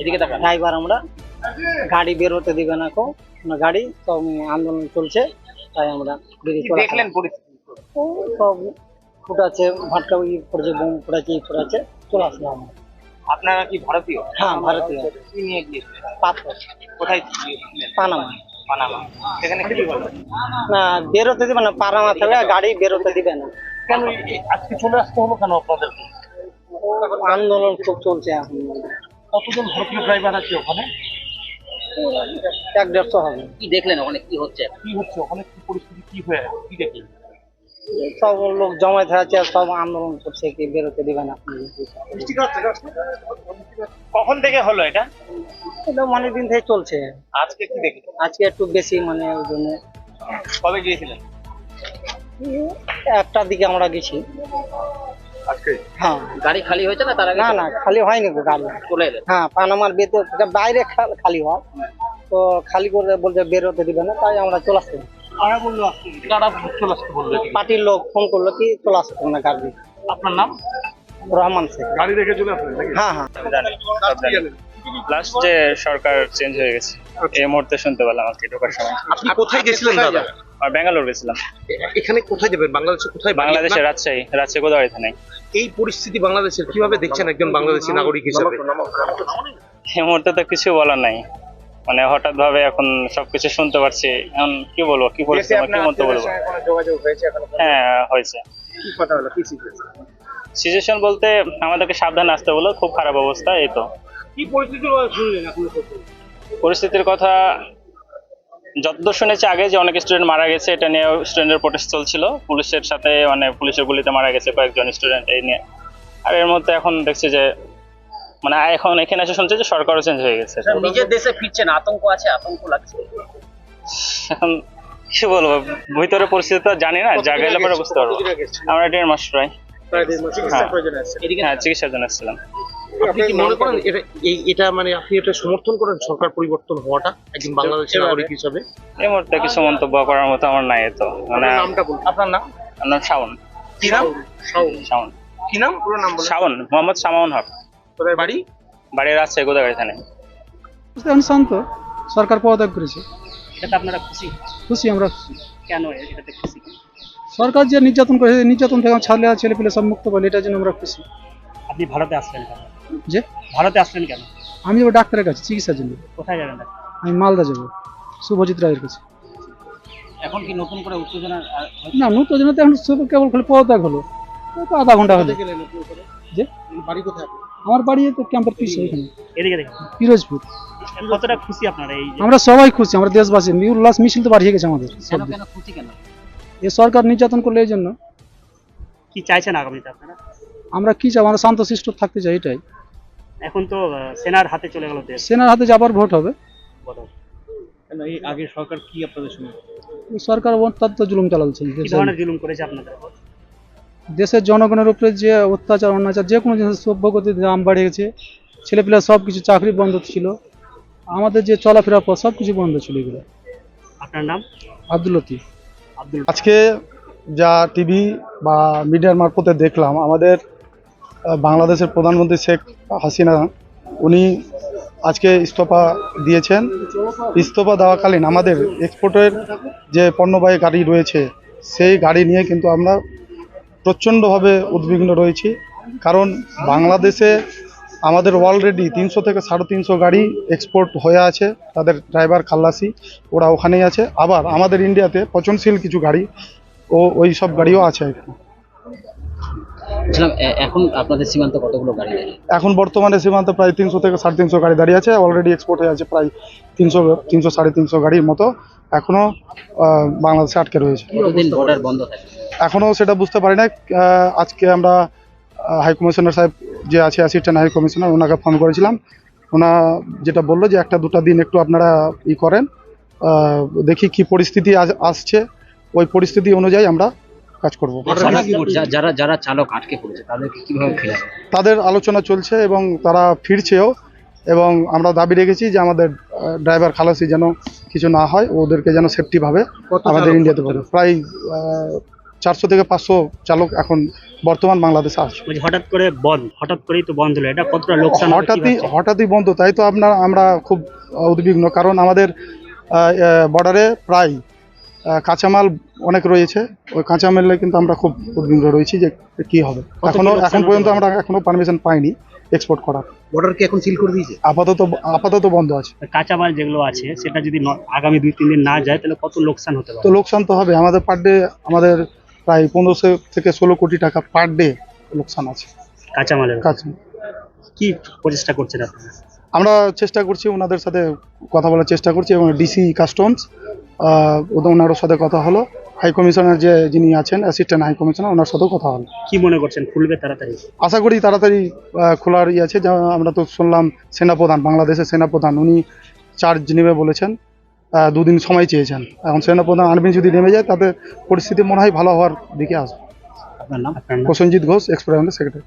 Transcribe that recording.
এদিকে তাকান ড্রাইভার আমরা। গাড়ি বের হতে দিবে না কো না গাড়ি সব আন্দোলন চলছে তাই আমরা দেখলেন পরিস্থিতি? ও সব ফুটাচ্ছে ভাটকা ই পড়েছে বোম ফুটাচ্ছে ই ফুটাচ্ছে চলে আসলাম আমরা। আপনারা কি ভারতীয়? হ্যাঁ ভারতীয়। কি নিয়ে গিয়েছিলেন? পাথর কোথায় গিয়েছিলেন? পানামা। পানামা। সেখানে কি হলো? না বেরোতে দিবে না পানামা থেকে গাড়ি বেরোতে দিবে না। কেন আজকে চলে আসতে হলো কেন আপনাদের আন্দোলন খুব চলছে এখন। কতজন ভারতীয় ড্রাইভার আছে ওখানে? এক দেড়শো হবে। কি দেখলেন ওখানে কি হচ্ছে? কি হচ্ছে? ওখানে কি পরিস্থিতি কি হয়ে কি দেখলেন? সব লোক জমায়েত হয়ে আছে সব আন্দোলন করছে কি বেরোতে দিবে না। কখন থেকে হলো এটা? এটা অনেক দিন থেকে চলছে। আজকে কি দেখলেন? আজকে একটু বেশি মানে ওই জন্য। কবে গিয়েছিলেন? একটার দিকে আমরা গেছি। আজকে? হ্যাঁ। গাড়ি খালি হয়েছে না তার আগে? না না খালি হয়নি গো গাড়ি। চলে এলেন? হ্যাঁ পানামার বাইরে খা- খালি হয়। তো খালি করে বলছে বেরোতে দিবে না তাই আমরা চলে আসতে কারা বলল কারা চলে আসতে বলল পার্টির লোক ফোন করল কি চলে আসতে হবে না গাড়ি? আপনার নাম? রহমান শেখ। গাড়ি রেখে চলে আসলেন হ্যাঁ হ্যাঁ। লাস্ট যে সরকার চেঞ্জ হয়ে গেছে এই মুহূর্তে শুনতে পেলাম আজকে ঢোকার সময়। আপনি কোথায় গেছিলেন দাদা? আর ব্যাঙ্গালোর গেছিলাম। এখানে কোথায় যাবেন? বাংলাদেশে কোথায়? বাড়ি বাংলাদেশের রাজশাহী রাজশাহী গোদাবরী থানায়। এই পরিস্থিতি বাংলাদেশের কীভাবে দেখছেন একজন বাংলাদেশী নাগরিক হিসেবে? এই মুহূর্তে তো কিছু বলার নাই। মানে হঠাৎ ভাবে এখন সবকিছু শুনতে পারছি। এখন কি বলব কি আমার কি মন্তব্য বলব? হ্যাঁ হয়েছে। কি কথা হলো? কি সিচুয়েশন বলতে আমাদেরকে সাবধানে আসতে বলো খুব খারাপ অবস্থা এই তো। কি পরিস্থিতি শুনলেন আপনি পরিস্থিতির কথা যতদূর শুনেছি আগে যে অনেক স্টুডেন্ট মারা গেছে এটা নিয়ে স্টুডেন্টের প্রোটেস্ট চলছিল। পুলিশের সাথে মানে পুলিশের গুলিতে মারা গেছে কয়েকজন স্টুডেন্ট এই নিয়ে। আর এর মধ্যে এখন দেখছি যে মানে এখন এখানে এসে শুনছি যে সরকারও চেঞ্জ হয়ে গেছে। নিজের দেশে ফিরছেন আতঙ্ক আছে আতঙ্ক লাগছে। এখন কি বলব ভিতরে পরিস্থিতি তো জানি না যা গেলে পরে বুঝতে পারব আমরা দেড় মাস প্রায়। এদিকে হ্যাঁ। চিকিৎসার জন্য এসেছিলাম। আপনি কি মনে করেন এটা এটা মানে আপনি এটা সমর্থন করেন সরকার পরিবর্তন হওয়াটা? একজন বাংলাদেশী নাগরিক হিসেবে? এই মুহূর্তে কিছু মন্তব্য করার মতো আমার নাই তো মানে আপনার নামটা বলুন। আপনার নাম? আমার নাম শাওন। কি নাম? শাওন। কি নাম? পুরো নাম বলুন। শাওন মোহাম্মদ শামাউন হক। কোথায় বাড়ি? বাড়ির রাজশাহী গোদাগাড়ি থানায়। এখন শান্ত। সরকার পদত্যাগ করেছে। এটাতে আপনারা খুশি? খুশি আমরা খুশি। কেন এটাতে খুশি? সরকার যে নির্যাতন করেছে নির্যাতন থেকে ছাড়লে ছেলে পেলে সব মুক্ত পেলে এটার জন্য আমরা খুশি। আপনি ভারতে আসলেন কেন? যে? ভারতে আসলেন কেন? আমি যাব ডাক্তারের কাছে চিকিৎসার জন্য। কোথায় যাবেন আমি মালদা যাব শুভজিৎ রায়ের কাছে। এখন কি নতুন করে উত্তেজনা না নতুন তো এখন শুধু কেবল খালি পদত্যাগ হলো। আধা ঘণ্টা হলো। যে? বাড়ি কোথায় আমার বাড়ি তো ক্যাম্পের পিস ওইখানে এদিকে দেখুন। পিরোজপুর। কতটা খুশি আপনারা এই আমরা সবাই খুশি আমরা দেশবাসী। উল্লাস মিছিল তো বাড়িয়ে গেছে আমাদের কেন কেন খুশি কেন? এ সরকার নির্যাতন করলে এই জন্য। কি চাইছেন আগামীতে আপনারা? আমরা কি চাই? আমরা শান্তশিষ্ট থাকতে চাই এটাই। এখন তো সেনার হাতে চলে গেল দেশ। সেনার হাতে যাবার ভোট হবে। এই আগে সরকার কি আপনাদের এই সরকার অত্যন্ত জুলুম চালাচ্ছে। কি ধরনের জুলুম করেছে আপনাদের? দেশের জনগণের উপরে যে অত্যাচার অনাচার যে কোনো জিনিসের সভ্যগতির দাম বেড়ে গেছে ছেলেপিলা সব কিছু চাকরি বন্ধ ছিল আমাদের যে চলাফেরা পথ সব কিছু বন্ধ ছিল এগুলো। আপনার নাম? আব্দুল লতিফ। আব্দুল আজকে যা টিভি বা মিডিয়ার মারফতে দেখলাম আমাদের বাংলাদেশের প্রধানমন্ত্রী শেখ হাসিনা উনি আজকে ইস্তফা দিয়েছেন। ইস্তফা দেওয়াকালীন আমাদের এক্সপোর্টের যে পণ্যবাহী গাড়ি রয়েছে সেই গাড়ি নিয়ে কিন্তু আমরা প্রচণ্ডভাবে উদ্বিগ্ন রয়েছি। কারণ বাংলাদেশে আমাদের অলরেডি তিনশো থেকে সাড়ে তিনশো গাড়ি এক্সপোর্ট হয়ে আছে। তাদের ড্রাইভার খাল্লাসি ওরা ওখানেই আছে। আবার আমাদের ইন্ডিয়াতে পচনশীল কিছু গাড়ি ও ওই সব গাড়িও আছে এখানে এখন আপনাদের সীমান্ত কতগুলো গাড়ি আছে? এখন বর্তমানে সীমান্তে প্রায় তিনশো থেকে সাড়ে তিনশো গাড়ি দাঁড়িয়ে আছে অলরেডি এক্সপোর্ট হয়ে আছে প্রায় তিনশো তিনশো সাড়ে তিনশো গাড়ির মতো এখনও বাংলাদেশে আটকে রয়েছে। এখনও সেটা বুঝতে পারি না আজকে আমরা হাই কমিশনার সাহেব যে আছে অ্যাসিস্ট্যান্ট হাই কমিশনার ওনাকে ফোন করেছিলাম। ওনা যেটা বলল যে একটা দুটা দিন একটু আপনারা ই করেন দেখি কি পরিস্থিতি আস- আসছে। ওই পরিস্থিতি অনুযায়ী আমরা কাজ করব। যারা যারা চালক আটকে পড়েছে তাদেরকে কীভাবে ফেরা তাদের আলোচনা চলছে এবং তারা ফিরছেও এবং আমরা দাবি রেখেছি যে আমাদের ড্রাইভার খালাসি যেন কিছু না হয় ওদেরকে যেন সেফটিভাবে আমাদের ইন্ডিয়াতে পারে প্রায় চারশো থেকে পাঁচশো চালক এখন বর্তমান বাংলাদেশে আসছে। হঠাৎ করে বন্ধ হঠাৎ করেই তো বন্ধ হলো। এটা কতটা লোকসান হঠাৎই হঠাৎই বন্ধ। তাই তো আপনার আমরা খুব উদ্বিগ্ন কারণ আমাদের বর্ডারে প্রায় কাঁচামাল অনেক রয়েছে। ওই কাঁচামালে কিন্তু আমরা খুব উদ্বিগ্ন রয়েছি যে কি হবে। এখনও এখন পর্যন্ত আমরা এখনও পারমিশন পাইনি এক্সপোর্ট করার। বর্ডার কি এখন সিল করে দিয়েছে? আপাতত আপাতত বন্ধ আছে। কাঁচামাল যেগুলো আছে সেটা যদি আগামী দুই তিন দিন না যায় তাহলে কত লোকসান হতে পারে? তো লোকসান তো হবে। আমাদের পার ডে আমাদের প্রায় পনেরোশো থেকে ষোলো কোটি টাকা পার ডে লোকসান আছে। কাঁচামালের কাজ কি প্রচেষ্টা করছেন আপনারা? আমরা চেষ্টা করছি ওনাদের সাথে কথা বলার চেষ্টা করছি এবং ডিসি কাস্টমস ওনারও সাথে কথা হলো। হাই কমিশনার যে যিনি আছেন অ্যাসিস্ট্যান্ট হাই কমিশনার ওনার সাথেও কথা হলো। কি মনে করছেন খুলবে তাড়াতাড়ি? আশা করি তাড়াতাড়ি খোলার ইয়ে আছে। যা আমরা তো শুনলাম সেনাপ্রধান বাংলাদেশের সেনাপ্রধান উনি চার্জ নেবে বলেছেন। দুদিন সময় চেয়েছেন। এখন সেনাপ্রধান আর্মি যদি নেমে যায় তাতে পরিস্থিতি মনে হয় ভালো হওয়ার দিকে আসবে। আপনার নাম? আপনার নাম প্রসেনজিৎ ঘোষ এক্সপ্রেস সেক্রেটারি